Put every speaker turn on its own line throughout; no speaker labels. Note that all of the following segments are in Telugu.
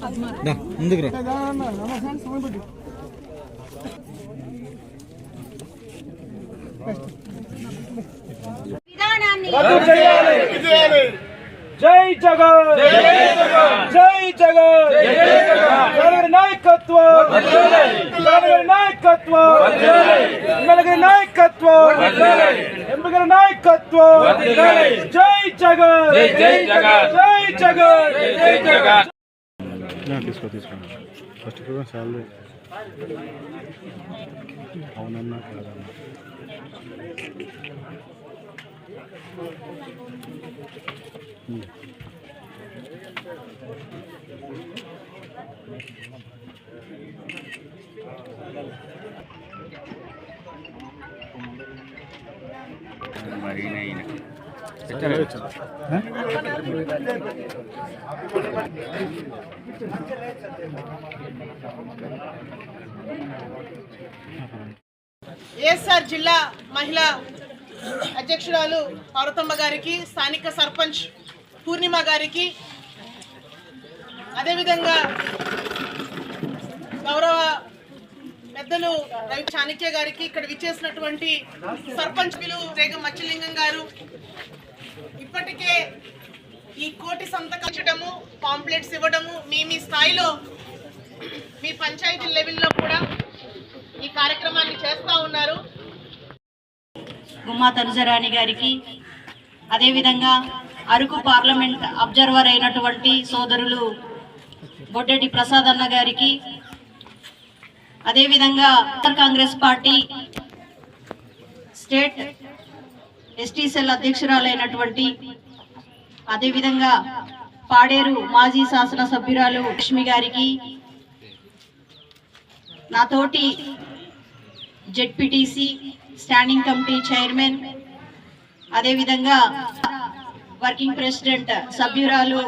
దా, ముందుకు
జై జగన్! జై జగన్! జగన్! నాయకత్వం! జగన్ నాయకత్వం! ఎమ్మెల్యే నాయకత్వం! ఎంపీ నాయకత్వం! జై జగన్! జై జగన్! జై జగన్!
తీసుకో తీసుకోండి ఫస్ట్ కూడా చాలు అవునన్నా కాదన్నా
ఏఎస్ఆర్ జిల్లా మహిళా అధ్యక్షురాలు పార్వతమ్మ గారికి స్థానిక సర్పంచ్ పూర్ణిమ గారికి అదేవిధంగా గౌరవ పెద్దలు రవి చాణక్య గారికి ఇక్కడ విచ్చేసినటువంటి సర్పంచ్లు రేగ మచ్చలింగం గారు ఇప్పటికే ఈ కోటి సంతకించడము పాంప్లెట్స్ ఇవ్వడము మీ మీ స్థాయిలో మీ పంచాయతీ లెవెల్లో కూడా ఈ కార్యక్రమాన్ని చేస్తూ ఉన్నారు.
గుమ్మా తనుజరాణి గారికి అదేవిధంగా అరకు పార్లమెంట్ అబ్జర్వర్ అయినటువంటి సోదరులు బొడ్డెటి ప్రసాద్ అన్న గారికి అదేవిధంగా ఉత్తర Congress party state ST cell అధ్యక్షురాలైనటువంటి అదేవిధంగా పాడేరు మాజీ శాసన సభ్యురాలు లక్ష్మి గారికి నాతోటి జెడ్పీటీసీ స్టాండింగ్ కమిటీ చైర్మన్ అదేవిధంగా వర్కింగ్ ప్రెసిడెంట్ సభ్యురాలు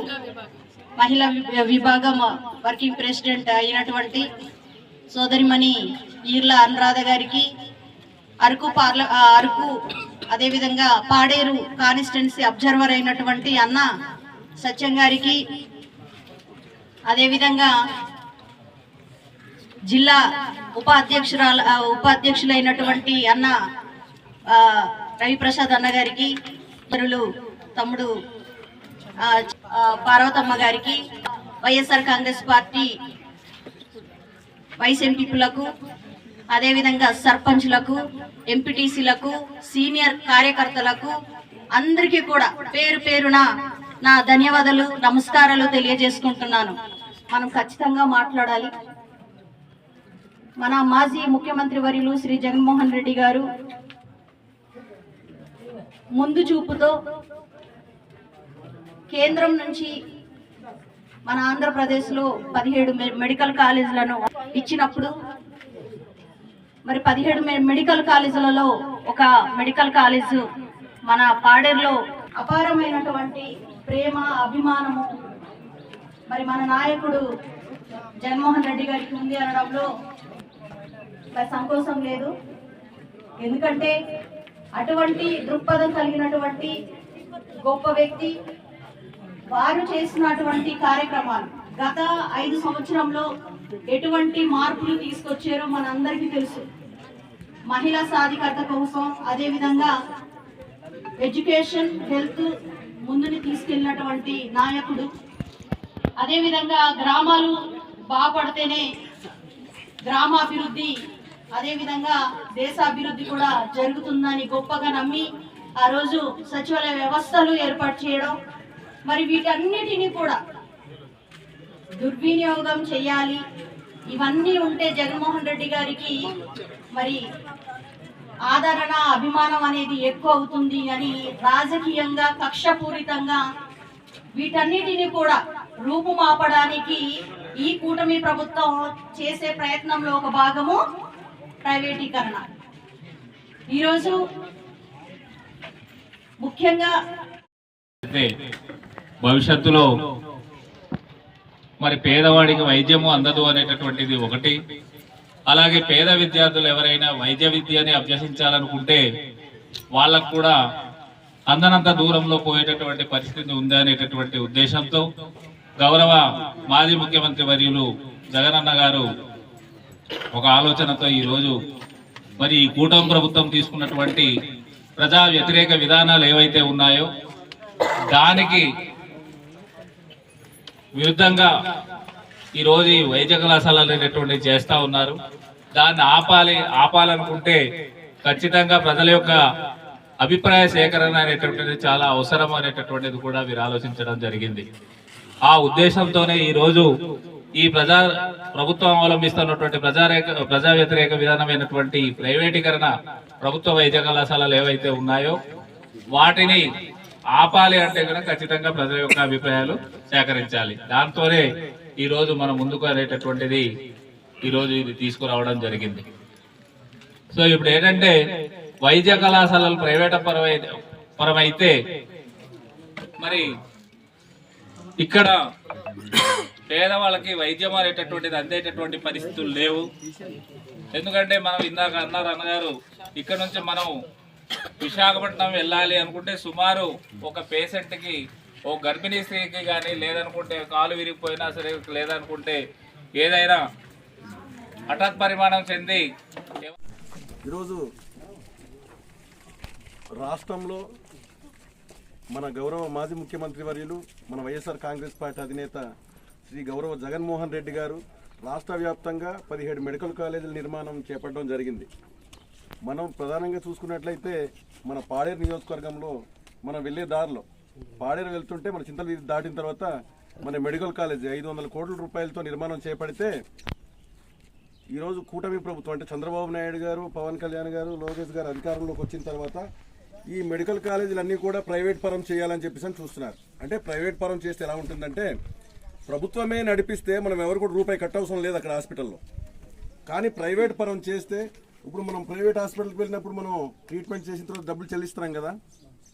మహిళా విభాగం వర్కింగ్ ప్రెసిడెంట్ అయినటువంటి సోదరిమణి ఈర్ల అనురాధ గారికి అరకు పార్ల అరకు అదేవిధంగా పాడేరు కానిస్టెన్సీ అబ్జర్వర్ అయినటువంటి అన్న సత్యం గారికి అదేవిధంగా జిల్లా ఉపాధ్యక్షురాల ఉపాధ్యక్షులైనటువంటి అన్న రవిప్రసాద్ అన్న గారికి ఇతరులు తమ్ముడు పార్వతమ్మ గారికి వైఎస్ఆర్ కాంగ్రెస్ పార్టీ వైస్ ఎంపీలకు అదేవిధంగా సర్పంచ్లకు ఎంపీటీసీలకు సీనియర్ కార్యకర్తలకు అందరికీ కూడా పేరు పేరున నా ధన్యవాదాలు నమస్కారాలు తెలియజేసుకుంటున్నాను. మనం ఖచ్చితంగా మాట్లాడాలి. మన మాజీ ముఖ్యమంత్రి వర్యులు శ్రీ జగన్మోహన్ రెడ్డి గారు ముందు చూపుతో కేంద్రం నుంచి మన ఆంధ్రప్రదేశ్లో పదిహేడు మె- మెడికల్ కాలేజీలను ఇచ్చినప్పుడు మరి పదిహేడు మెడికల్ కాలేజీలలో ఒక మెడికల్ కాలేజ్ మన పాడేరులో అపారమైనటువంటి ప్రేమ అభిమానము మరి మన నాయకుడు జగన్మోహన్ రెడ్డి గారికి ఉంది అనడంలో మరి సంకోచం లేదు. ఎందుకంటే అటువంటి దృక్పథం కలిగినటువంటి గొప్ప వ్యక్తి వారు చేసినటువంటి కార్యక్రమాలు గత ఐదు సంవత్సరంలో ఎటువంటి మార్పులు తీసుకొచ్చారో మనందరికీ తెలుసు. మహిళా సాధికారత కోసం అదేవిధంగా ఎడ్యుకేషన్ హెల్త్ ముందుని తీసుకెళ్ళినటువంటి నాయకుడు. అదేవిధంగా గ్రామాలు బాగుపడితేనే గ్రామాభివృద్ధి అదేవిధంగా దేశాభివృద్ధి కూడా జరుగుతుందని గొప్పగా నమ్మి ఆ రోజు సచివాలయ వ్యవస్థలు ఏర్పాటు చేయడం మరి వీటన్నిటినీ కూడా దుర్వినియోగం చేయాలి. ఇవన్నీ ఉంటే జగన్మోహన్ రెడ్డి గారికి మరి ఆదరణ అభిమానం అనేది ఎక్కువ అవుతుంది అని రాజకీయంగా కక్షపూరితంగా వీటన్నిటిని కూడా రూపుమాపడానికి ఈ కూటమి ప్రభుత్వం చేసే ప్రయత్నంలో ఒక భాగము ప్రైవేటీకరణ. ఈరోజు ముఖ్యంగా
భవిష్యత్తులో మరి పేదవాడికి వైద్యము అందదు అనేటటువంటిది ఒకటి. అలాగే పేద విద్యార్థులు ఎవరైనా వైద్య విద్యని అభ్యసించాలనుకుంటే వాళ్ళకు కూడా అందనంత దూరంలో పోయేటటువంటి పరిస్థితి ఉంది అనేటటువంటి ఉద్దేశంతో గౌరవ మాజీ ముఖ్యమంత్రి వర్యులు జగనన్న గారు ఒక ఆలోచనతో ఈరోజు మరి ఈ కూటమి ప్రభుత్వం తీసుకున్నటువంటి ప్రజా వ్యతిరేక విధానాలు ఏవైతే ఉన్నాయో దానికి విరుద్ధంగా ఈరోజు ఈ వైద్య కళాశాలలు అనేటువంటి చేస్తూ ఉన్నారు. దాన్ని ఆపాలి ఆపాలనుకుంటే ఖచ్చితంగా ప్రజల యొక్క అభిప్రాయ సేకరణ అనేటటువంటిది చాలా అవసరం అనేటటువంటిది కూడా మీరు ఆలోచించడం జరిగింది. ఆ ఉద్దేశంతోనే ఈరోజు ఈ ప్రజా ప్రభుత్వం అవలంబిస్తున్నటువంటి ప్రజారేక ప్రజా వ్యతిరేక విధానమైనటువంటి ప్రైవేటీకరణ ప్రభుత్వ వైద్య కళాశాలలు ఏవైతే ఉన్నాయో వాటిని ఆపాలి అంటే కూడా ఖచ్చితంగా ప్రజల యొక్క అభిప్రాయాలు సేకరించాలి. దాంతోనే ఈ రోజు మనం ముందుకు అనేటటువంటిది ఈ రోజు ఇది తీసుకురావడం జరిగింది. సో ఇప్పుడు ఏంటంటే వైద్య కళాశాలలు ప్రైవేట్ పరమై పరమైతే మరి ఇక్కడ పేదవాళ్ళకి వైద్యం అనేటటువంటిది అందేటటువంటి పరిస్థితులు లేవు. ఎందుకంటే మనం ఇందాక అన్నారు అన్నగారు ఇక్కడ నుంచి మనం విశాఖపట్నం వెళ్ళాలి అనుకుంటే సుమారు ఒక పేషెంట్కి ఓ గర్భిణీ స్త్రీకి కానీ లేదనుకుంటే కాలు విరిగిపోయినా సరే లేదనుకుంటే ఏదైనా హఠాత్ పరిమాణం చెంది
ఈరోజు రాష్ట్రంలో మన గౌరవ మాజీ ముఖ్యమంత్రి వర్యులు మన వైఎస్ఆర్ కాంగ్రెస్ పార్టీ అధినేత శ్రీ గౌరవ జగన్మోహన్ రెడ్డి గారు రాష్ట్ర వ్యాప్తంగా పదిహేడు మెడికల్ కాలేజీల నిర్మాణం చేపట్టడం జరిగింది. మనం ప్రధానంగా చూసుకున్నట్లయితే మన పాడేరు నియోజకవర్గంలో మనం వెళ్ళే దారిలో పాడేరు వెళ్తుంటే మన చింతల వీధి దాటిన తర్వాత మన మెడికల్ కాలేజ్ ఐదు వందల కోట్ల రూపాయలతో నిర్మాణం చేపడితే ఈరోజు కూటమి ప్రభుత్వం అంటే చంద్రబాబు నాయుడు గారు పవన్ కళ్యాణ్ గారు లోకేష్ గారు అధికారంలోకి వచ్చిన తర్వాత ఈ మెడికల్ కాలేజీలన్నీ కూడా ప్రైవేట్ పరం చేయాలని చెప్పేసి చూస్తున్నారు. అంటే ప్రైవేట్ పరం చేస్తే ఎలా ఉంటుందంటే ప్రభుత్వమే నడిపిస్తే మనం ఎవరు కూడా రూపాయి కట్టవసరం లేదు అక్కడ హాస్పిటల్లో. కానీ ప్రైవేట్ పరం చేస్తే ఇప్పుడు మనం ప్రైవేట్ హాస్పిటల్కి వెళ్ళినప్పుడు మనం ట్రీట్మెంట్ చేసిన తర్వాత డబ్బులు చెల్లిస్తున్నాం కదా?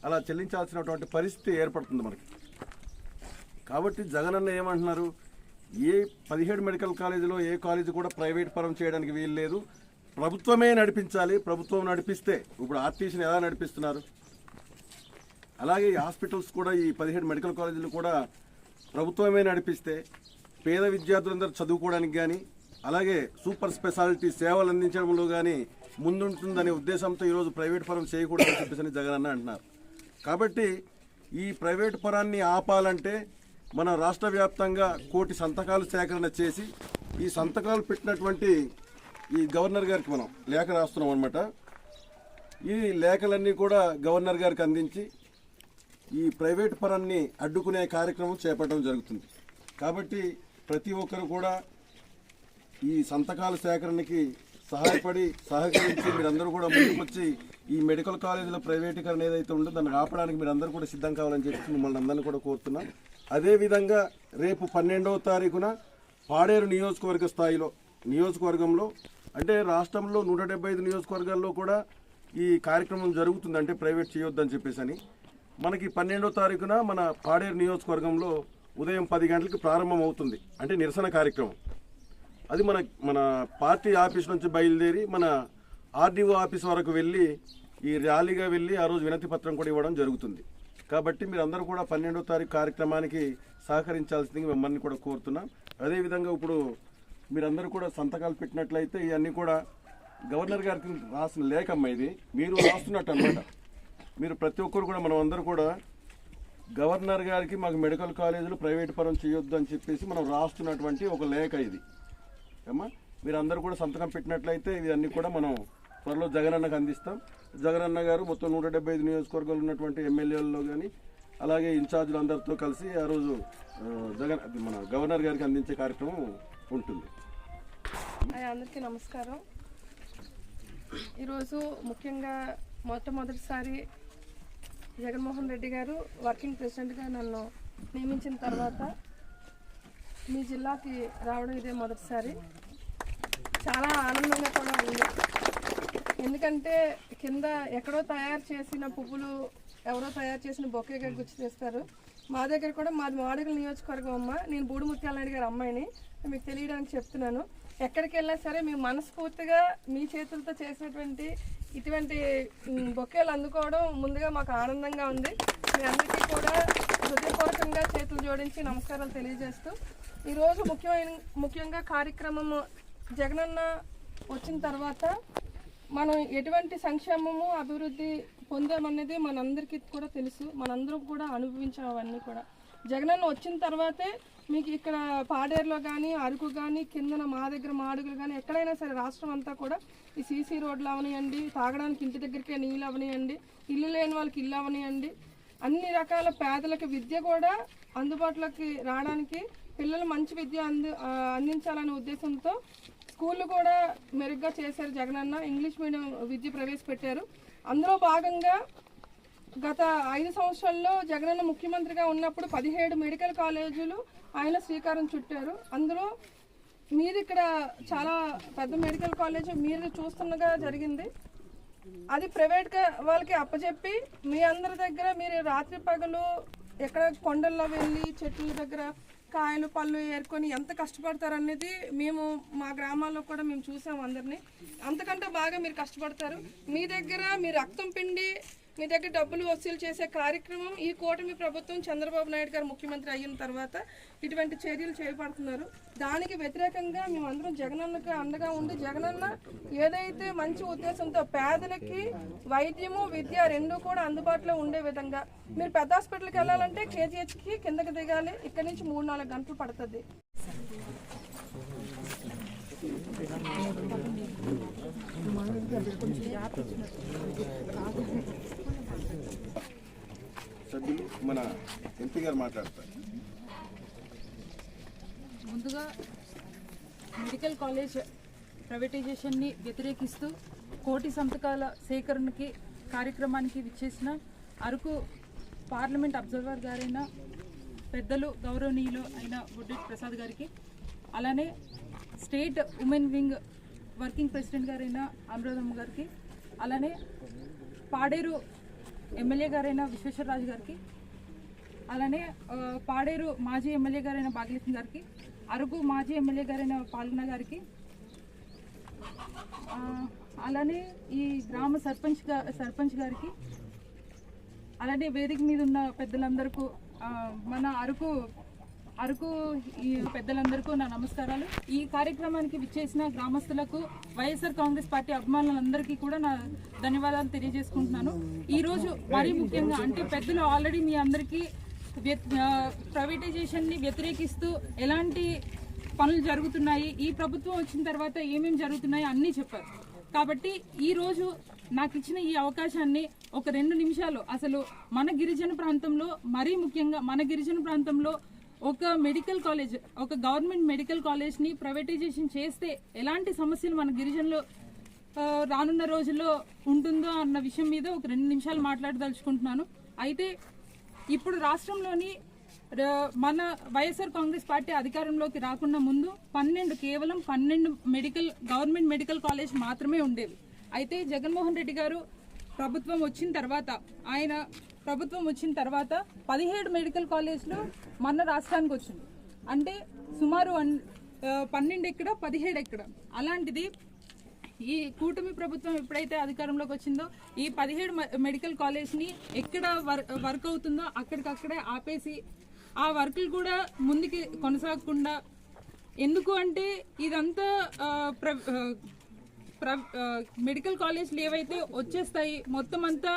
అలా చెల్లించాల్సినటువంటి పరిస్థితి ఏర్పడుతుంది మనకి. కాబట్టి జగన్ అన్న ఏమంటున్నారు? ఏ పదిహేడు మెడికల్ కాలేజీలో ఏ కాలేజీ కూడా ప్రైవేట్ పరం చేయడానికి వీలు లేదు. ప్రభుత్వమే నడిపించాలి. ప్రభుత్వం నడిపిస్తే ఇప్పుడు ఆర్టీసీని ఎలా నడిపిస్తున్నారు? అలాగే ఈ హాస్పిటల్స్ కూడా ఈ పదిహేడు మెడికల్ కాలేజీలు కూడా ప్రభుత్వమే నడిపిస్తే పేద విద్యార్థులందరూ చదువుకోవడానికి కానీ అలాగే సూపర్ స్పెషాలిటీ సేవలు అందించడంలో కానీ ముందుంటుందనే ఉద్దేశంతో ఈరోజు ప్రైవేట్ పరం చేయకూడదని చెప్పేసి జగన్ అన్న అంటున్నారు. కాబట్టి ఈ ప్రైవేట్ పరాన్ని ఆపాలంటే మన రాష్ట్ర వ్యాప్తంగా కోటి సంతకాలు సేకరణ చేసి ఈ సంతకాలు పెట్టినటువంటి ఈ గవర్నర్ గారికి మనం లేఖ రాస్తున్నాం అనమాట ఈ లేఖలన్నీ కూడా గవర్నర్ గారికి అందించి ఈ ప్రైవేట్ పరాన్ని అడ్డుకునే కార్యక్రమం చేపట్టడం జరుగుతుంది. కాబట్టి ప్రతి ఒక్కరు కూడా ఈ సంతకాల సేకరణకి సహాయపడి సహకరించి మీరందరూ కూడా ముందుకొచ్చి ఈ మెడికల్ కాలేజీలో ప్రైవేటీకరణ ఏదైతే ఉందో దాన్ని ఆపడానికి మీరందరూ కూడా సిద్ధం కావాలని చెప్పి మిమ్మల్ని అందరినీ కూడా కోరుతున్నాం. అదేవిధంగా రేపు పన్నెండవ తారీఖున పాడేరు నియోజకవర్గ స్థాయిలో నియోజకవర్గంలో అంటే రాష్ట్రంలో నూట డెబ్బై ఐదు నియోజకవర్గాల్లో కూడా ఈ కార్యక్రమం జరుగుతుంది అంటే ప్రైవేట్ చేయొద్దని చెప్పేసి అని. మనకి పన్నెండో తారీఖున మన పాడేరు నియోజకవర్గంలో ఉదయం పది గంటలకు ప్రారంభం అవుతుంది అంటే నిరసన కార్యక్రమం. అది మన మన పార్టీ ఆఫీస్ నుంచి బయలుదేరి మన ఆర్డీఓ ఆఫీస్ వరకు వెళ్ళి ఈ ర్యాలీగా వెళ్ళి ఆ రోజు వినతి పత్రం కూడా ఇవ్వడం జరుగుతుంది. కాబట్టి మీరందరూ కూడా పన్నెండో తారీఖు కార్యక్రమానికి సహకరించాల్సింది మిమ్మల్ని కూడా కోరుతున్నాం. అదేవిధంగా ఇప్పుడు మీరందరూ కూడా సంతకాలు పెట్టినట్లయితే ఇవన్నీ కూడా గవర్నర్ గారికి రాసిన లేఖమ్మ ఇది. మీరు రాస్తున్నట్టు అనమాట మీరు ప్రతి ఒక్కరు కూడా మనం అందరూ కూడా గవర్నర్ గారికి మాకు మెడికల్ కాలేజీలు ప్రైవేట్ పరం చేయొద్దు అని చెప్పేసి మనం రాస్తున్నటువంటి ఒక లేఖ ఇది. అమ్మా మీరు అందరూ కూడా సంతకం పెట్టినట్లయితే ఇవన్నీ కూడా మనం త్వరలో జగనన్నకు అందిస్తాం. జగనన్న గారు మొత్తం నూట డెబ్బై ఐదు నియోజకవర్గాలు ఉన్నటువంటి ఎమ్మెల్యేలలో కానీ అలాగే ఇన్ఛార్జీలు అందరితో కలిసి ఆ రోజు జగన్ మన గవర్నర్ గారికి అందించే కార్యక్రమం ఉంటుంది.
అందరికీ నమస్కారం. ఈరోజు ముఖ్యంగా మొట్టమొదటిసారి జగన్మోహన్ రెడ్డి గారు వర్కింగ్ ప్రెసిడెంట్గా నన్ను నియమించిన తర్వాత మీ జిల్లాకి రావడం ఇదే మొదటిసారి. చాలా ఆనందంగా కూడా ఉంది. ఎందుకంటే కింద ఎక్కడో తయారు చేసిన పువ్వులు ఎవరో తయారు చేసిన బొకేగా గుచ్చి తెస్తారు. మా దగ్గర కూడా మాది మాడుగుల నియోజకవర్గం అమ్మ. నేను బూడిముత్యాలనాయుడు గారి అమ్మాయిని. మీకు తెలియడానికి చెప్తున్నాను. ఎక్కడికి వెళ్ళినా సరే మీ మనస్ఫూర్తిగా మీ చేతులతో చేసినటువంటి ఇటువంటి బొకేలు అందుకోవడం ముందుగా మాకు ఆనందంగా ఉంది. మీ అందరికీ కూడా హృదయపూర్వకంగా చేతులు జోడించి నమస్కారాలు తెలియజేస్తూ ఈరోజు ముఖ్యమైన ముఖ్యంగా కార్యక్రమం జగనన్న వచ్చిన తర్వాత మనం ఎటువంటి సంక్షేమము అభివృద్ధి పొందామనేది మనందరికీ కూడా తెలుసు. మనందరం కూడా అనుభవించాం అవన్నీ కూడా. జగనన్న వచ్చిన తర్వాతే మీకు ఇక్కడ పాడేరులో కానీ అరకు కానీ కిందన మా దగ్గర మాడుగులు కానీ ఎక్కడైనా సరే రాష్ట్రం అంతా కూడా ఈ సీసీ రోడ్లు అవనియండి తాగడానికి ఇంటి దగ్గరికే నీళ్ళు అవనియండి ఇల్లు లేని వాళ్ళకి ఇల్లు అవనియండి అన్ని రకాల పేదలకు విద్య కూడా అందుబాటులోకి రావడానికి పిల్లలు మంచి విద్య అంది అందించాలనే ఉద్దేశంతో స్కూళ్ళు కూడా మెరుగ్గా చేశారు జగనన్న. ఇంగ్లీష్ మీడియం విద్య ప్రవేశపెట్టారు. అందులో భాగంగా గత ఐదు సంవత్సరాల్లో జగనన్న ముఖ్యమంత్రిగా ఉన్నప్పుడు పదిహేడు మెడికల్ కాలేజీలు ఆయన శ్రీకారం చుట్టారు. అందులో మీరు ఇక్కడ చాలా పెద్ద మెడికల్ కాలేజ్ మీరు చూస్తుండగా జరిగింది. అది ప్రైవేట్గా వాళ్ళకి అప్పచెప్పి మీ అందరి దగ్గర మీరు రాత్రి పగలు ఎక్కడ కొండల్లో వెళ్ళి చెట్ల దగ్గర కాయలు పళ్ళు ఏరుకొని ఎంత కష్టపడతారు అనేది మేము మా గ్రామాల్లో కూడా మేము చూసాం అందరినీ. అంతకంటే బాగా మీరు కష్టపడతారు. మీ దగ్గర మీ రక్తం పిండి మీ దగ్గర డబ్బులు వసూలు చేసే కార్యక్రమం ఈ కూటమి ప్రభుత్వం చంద్రబాబు నాయుడు గారు ముఖ్యమంత్రి అయిన తర్వాత ఇటువంటి చర్యలు చేపడుతున్నారు. దానికి వ్యతిరేకంగా మేమందరం జగనన్నకు అండగా ఉండి జగనన్న ఏదైతే మంచి ఉద్దేశంతో పేదలకి వైద్యము విద్య రెండు కూడా అందుబాటులో ఉండే విధంగా మీరు పెద్ద హాస్పిటల్కి వెళ్ళాలంటే కేజీహెచ్కి కిందకి దిగాలి. ఇక్కడ నుంచి మూడు నాలుగు గంటలు పడుతుంది.
సభ్యులు మన ఎంపీ గారు మాట్లాడతారు.
ముందుగా మెడికల్ కాలేజ్ ప్రైవేటైజేషన్ని వ్యతిరేకిస్తూ కోటి సంతకాల సేకరణకి కార్యక్రమానికి విచ్చేసిన అరకు పార్లమెంట్ అబ్జర్వర్ గారైన పెద్దలు గౌరవనీయులు అయిన బుడ్డెట్ ప్రసాద్ గారికి అలానే state women wing working president గారైన అనురాధమ్మ గారికి అలానే పాడేరు ఎమ్మెల్యే గారైన విశ్వేశ్వరరాజు గారికి అలానే పాడేరు మాజీ ఎమ్మెల్యే గారైన భాగ్యలక్ష్మి గారికి అరకు మాజీ ఎమ్మెల్యే గారైన పాల్గొన గారికి అలానే ఈ గ్రామ సర్పంచ్ సర్పంచ్ గారికి అలానే వేదిక మీద ఉన్న పెద్దలందరికీ మన అరకు అరకు ఈ పెద్దలందరికీ నా నమస్కారాలు. ఈ కార్యక్రమానికి విచ్చేసిన గ్రామస్తులకు వైఎస్ఆర్ కాంగ్రెస్ పార్టీ అభిమానులందరికీ కూడా నా ధన్యవాదాలు తెలియజేసుకుంటున్నాను. ఈరోజు మరీ ముఖ్యంగా అంటే పెద్దలు ఆల్రెడీ మీ అందరికీ ప్రైవేటైజేషన్ని వ్యతిరేకిస్తూ ఎలాంటి పనులు జరుగుతున్నాయి ఈ ప్రభుత్వం వచ్చిన తర్వాత ఏమేమి జరుగుతున్నాయి అన్నీ చెప్పారు. కాబట్టి ఈరోజు నాకు ఇచ్చిన ఈ అవకాశాన్ని ఒక రెండు నిమిషాలు అసలు మన గిరిజన ప్రాంతంలో మరీ ముఖ్యంగా మన గిరిజన ప్రాంతంలో ఒక మెడికల్ కాలేజ్ ఒక గవర్నమెంట్ మెడికల్ కాలేజ్ని ప్రైవేటైజేషన్ చేస్తే ఎలాంటి సమస్యలు మన గిరిజనులు రానున్న రోజుల్లో ఉంటుందో అన్న విషయం మీద ఒక రెండు నిమిషాలు మాట్లాడదలుచుకుంటున్నాను. అయితే ఇప్పుడు రాష్ట్రంలోని మన వైఎస్ఆర్ కాంగ్రెస్ పార్టీ అధికారంలోకి రాకుండా ముందు పన్నెండు కేవలం పన్నెండు మెడికల్ గవర్నమెంట్ మెడికల్ కాలేజ్ మాత్రమే ఉండేవి. అయితే జగన్మోహన్ రెడ్డి గారు ప్రభుత్వం వచ్చిన తర్వాత ఆయన ప్రభుత్వం వచ్చిన తర్వాత పదిహేడు మెడికల్ కాలేజ్లు మన రాష్ట్రానికి వచ్చింది. అంటే సుమారు అన్- పన్నెండు ఎక్కడ పదిహేడు ఎక్కడ అలాంటిది ఈ కూటమి ప్రభుత్వం ఎప్పుడైతే అధికారంలోకి వచ్చిందో ఈ పదిహేడు మెడికల్ కాలేజ్ని ఎక్కడ వర్ వర్క్ అవుతుందో అక్కడికక్కడే ఆపేసి ఆ వర్కులు కూడా ముందుకి కొనసాగకుండా ఎందుకు అంటే ఇదంతా ప్ర ప్ర- మెడికల్ కాలేజ్లు ఏవైతే వచ్చేస్తాయి మొత్తం అంతా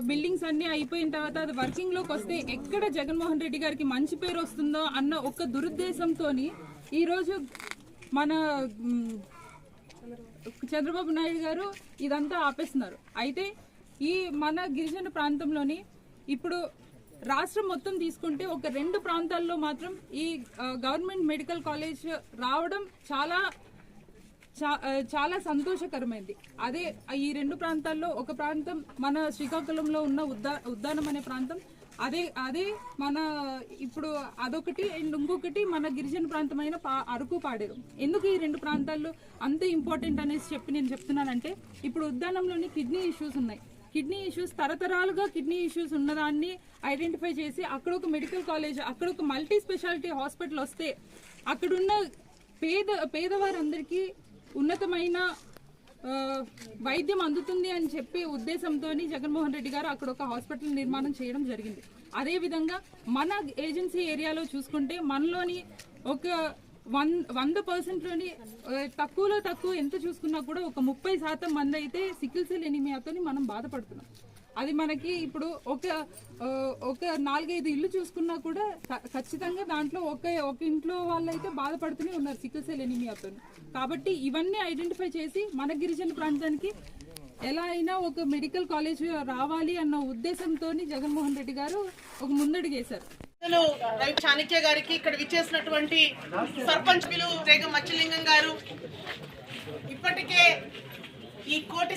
బిల్డింగ్స్ అన్నీ అయిపోయిన తర్వాత అది వర్కింగ్లోకి వస్తే ఎక్కడ జగన్మోహన్ రెడ్డి గారికి మంచి పేరు వస్తుందో అన్న ఒక దురుద్దేశంతో ఈరోజు మన చంద్రబాబు నాయుడు గారు ఇదంతా ఆపేస్తున్నారు. అయితే ఈ మన గిరిజన ప్రాంతంలోని ఇప్పుడు రాష్ట్రం మొత్తం తీసుకుంటే ఒక రెండు ప్రాంతాల్లో మాత్రం ఈ గవర్నమెంట్ మెడికల్ కాలేజ్ రావడం చాలా చాలా సంతోషకరమైంది. అదే ఈ రెండు ప్రాంతాల్లో ఒక ప్రాంతం మన శ్రీకాకుళంలో ఉన్న ఉద్దా ఉద్దానం అనే ప్రాంతం అదే అదే మన ఇప్పుడు అదొకటి అండ్ ఇంకొకటి మన గిరిజన ప్రాంతమైన పా అరకు పాడేరు. ఎందుకు ఈ రెండు ప్రాంతాల్లో అంత ఇంపార్టెంట్ అనేసి చెప్పి నేను చెప్తున్నానంటే ఇప్పుడు ఉద్దానంలోని కిడ్నీ ఇష్యూస్ ఉన్నాయి. కిడ్నీ ఇష్యూస్ తరతరాలుగా కిడ్నీ ఇష్యూస్ ఉన్నదాన్ని ఐడెంటిఫై చేసి అక్కడ ఒక మెడికల్ కాలేజ్ అక్కడ ఒక మల్టీ స్పెషాలిటీ హాస్పిటల్ వస్తే అక్కడున్న పేద పేదవారందరికీ ఉన్నతమైన వైద్యం అందుతుంది అని చెప్పి ఉద్దేశంతో జగన్మోహన్ రెడ్డి గారు అక్కడ ఒక హాస్పిటల్ నిర్మాణం చేయడం జరిగింది. అదేవిధంగా మన ఏజెన్సీ ఏరియాలో చూసుకుంటే మనలోని ఒక వన్ వంద పర్సెంట్లోని తక్కువలో తక్కువ ఎంత చూసుకున్నా కూడా ఒక ముప్పై శాతం మంది అయితే సికిల్ సెల్ ఎనిమియాతో మనం బాధపడుతున్నాం. అది మనకి ఇప్పుడు ఒక ఒక నాలుగైదు ఇల్లు చూసుకున్నా కూడా ఖచ్చితంగా దాంట్లో ఒక ఒక ఇంట్లో వాళ్ళు అయితే బాధపడుతూనే ఉన్నారు సికిల్ సెల్ ఎనిమియాతో కాబట్టి ఇవన్నీ ఐడెంటిఫై చేసి మన గిరిజన ప్రాంతానికి ఎలా అయినా ఒక మెడికల్ కాలేజ్ రావాలి అన్న ఉద్దేశంతో జగన్మోహన్ రెడ్డి గారు ఒక ముందడుగేశారు.
పెద్దలు చాణక్య గారికి ఇక్కడ విచ్చేసినటువంటి సర్పంచ్ బిలు రేగ మచ్చలింగం గారు ఇప్పటికే ఈ కోటి